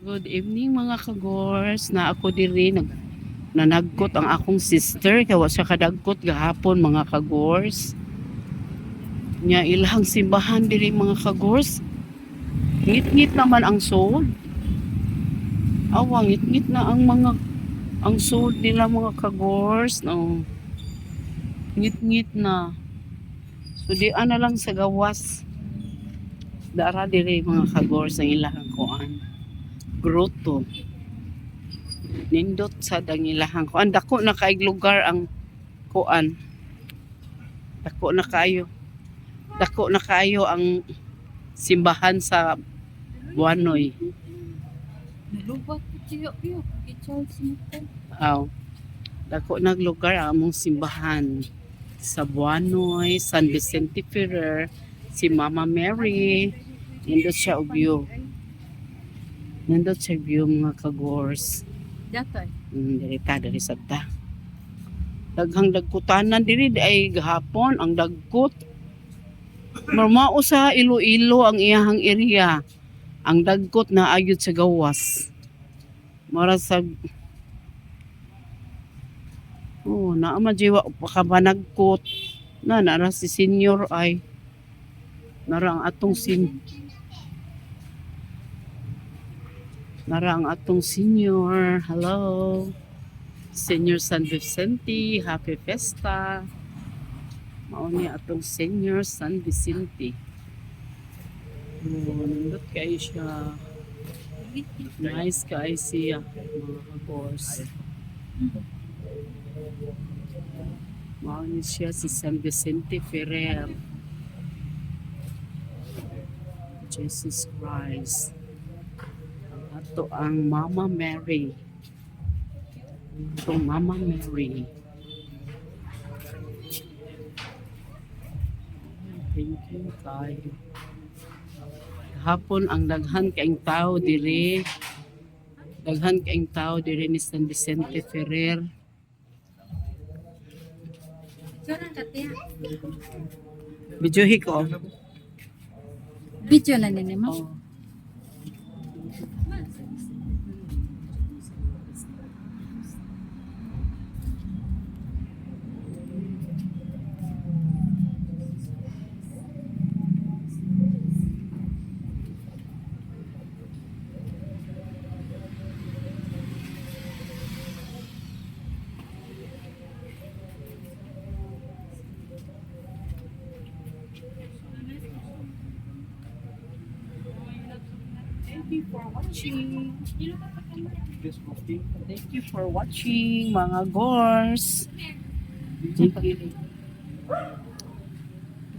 Good evening mga kagors. Na ako diri nag nanagkot ang akong sister kaya siya kadagkot gahapon mga kagors. Nya ilahang simbahan diri mga kagors. Ngit-ngit naman ang soul. Awa ngit-ngit na ang mga ang soul nila mga kagors. No. Ngit-ngit na. So di na lang sa gawas. Dara diri mga kagors ang ilahang grotto. Nindot sa dangilahang kuan. Dako na kaig lugar ang kuan. Dako na kayo. Dako na kayo ang simbahan sa Buanoy. Nalubat ko ko. Aw. Dako na lugar ang among simbahan sa Buanoy, San Vicente Ferrer, si Mama Mary. Nindot siya og view. Nindot siya view mga kagors. Datay. Mm, diri ta diri sa ta. Daghang dagkutanan diri di ay gahapon ang dagkot. Normao sa Iloilo ang iyahang area. Ang dagkot na ayud sa gawas. Mara sa Oh, naa man jiwa pa ka ba nagkot. Na nara si senior ay nara ang atong sin Nara ang atong senior. Hello. Senior San Vicente. Happy Festa. Mao ni atong senior San Vicente. Oh, nindot kayo siya. Nice kayo siya. Mga course. Mao ni siya si San Vicente Ferrer. Jesus Christ. Ato ang Mama Mary. Ito Mama Mary. Thank you tayo. Hapon ang daghan kaing tao diri. Daghan kaing tao diri ni San Vicente Ferrer. Bijuhi ko. Video na nini mo. Oh. Thank you for watching. Thank you for watching mga gors. Thank you.